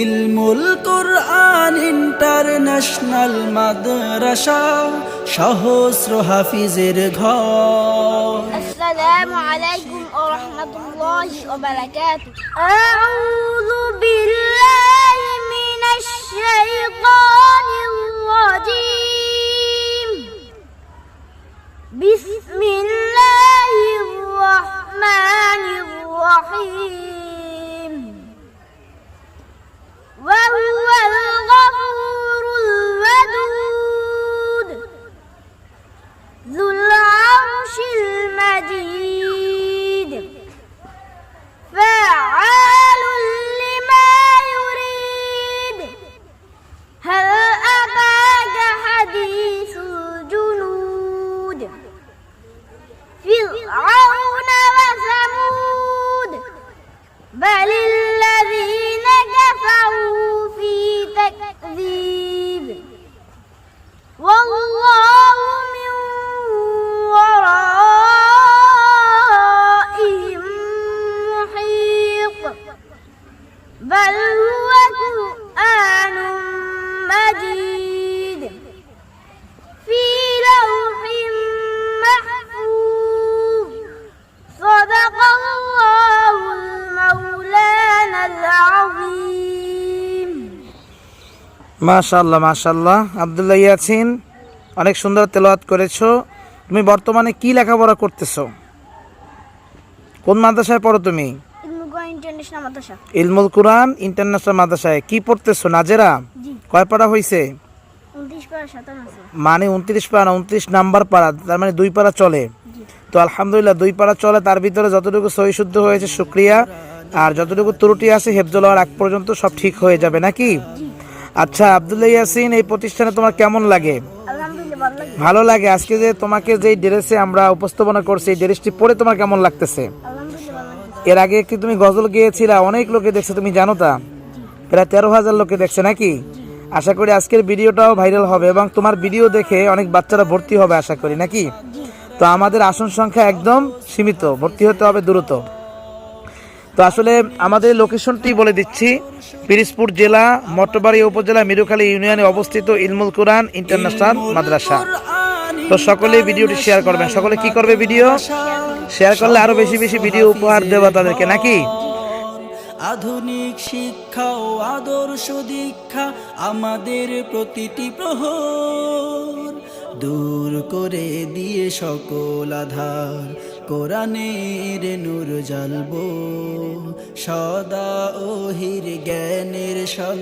ইলমুল কোরআন international মাদ্রাসা সহস্র হাফিজের ঘর। আসসালামু আলাইকুম ওয়া রাহমাতুল্লাহি ওয়া বারাকাতুহু। আউযু বিল্লাহি মিনাশ শাইতানির রাজিম। বিসমিল্লাহির রাহমানির রাহিম। بل هو قرآن مجيد في لوح محفوظ صدق الله المولانا العظيم মাশাল্লাহ মাশাল্লাহ আবদুল্লাহ ইয়াছিন অনেক সুন্দর তেলাওয়াত করেছো তুমি বর্তমানে কি লেখাপড়া করতেছো কোন মাদ্রাসায় পড়ো তুমি ইলমুগা ইন্টারন্যাশনাল মাদ্রাসা। ইলমুল কুরআন ইন্টারন্যাশনাল মাদ্রাসায়। কি পড়তেছো নাজেরা? কয় পারা সাতান্ন মানে উনত্রিশ পাড়া উনত্রিশ নাম্বার তার মানে দুই পাড়া চলে। তো আলহামদুলিল্লাহ দুই পাড়া চলে তার ভিতরে যতটুকু সহি শুদ্ধ হয়েছে শুক্রিয়া। আর যতটুকু ত্রুটি আছে হেফজল হওয়ার আগ পর্যন্ত সব ঠিক হয়ে যাবে নাকি? আচ্ছা আবদুল্লাহ ইয়াসিন এই প্রতিষ্ঠানে তোমার কেমন লাগে? ভালো লাগে। আজকে যে তোমাকে যেই ড্রেসে আমরা উপস্থাপনা করছি এই ড্রেসটি পরে তোমার কেমন লাগতেছে? এর আগে কি তুমি গজল গিয়েছিলা? অনেক লোকে দেখছে, তুমি জানো তা? প্রায় তেরো হাজার লোকে দেখছে, নাকি? আশা করি আজকের ভিডিওটাও ভাইরাল হবে এবং তোমার ভিডিও দেখে অনেক বাচ্চারা ভর্তি হবে, আশা করি, নাকি? তো আমাদের আসন সংখ্যা একদম সীমিত, ভর্তি হতে হবে দ্রুত। তো আসলে আমাদের লোকেশনটি বলে দিচ্ছি, পিরিজপুর জেলা মটবাড়ি উপজেলা, মিরুখালী ইউনিয়নে অবস্থিত ইলমুল কোরআন ইন্টারন্যাশনাল মাদ্রাসা। তো সকলে ভিডিওটি শেয়ার করবেন। সকলে কি করবে ভিডিও শেয়ার করলে আরও বেশি বেশি ভিডিও উপহার দেওয়া তাদেরকে, নাকি? আধুনিক শিক্ষা ও আদর্শ দীক্ষা আমাদের প্রতিটি প্রহর দূর করে দিয়ে সকল আধার কোরআনের নূর জ্বালবো সদা ওহির জ্ঞানের সন্ধান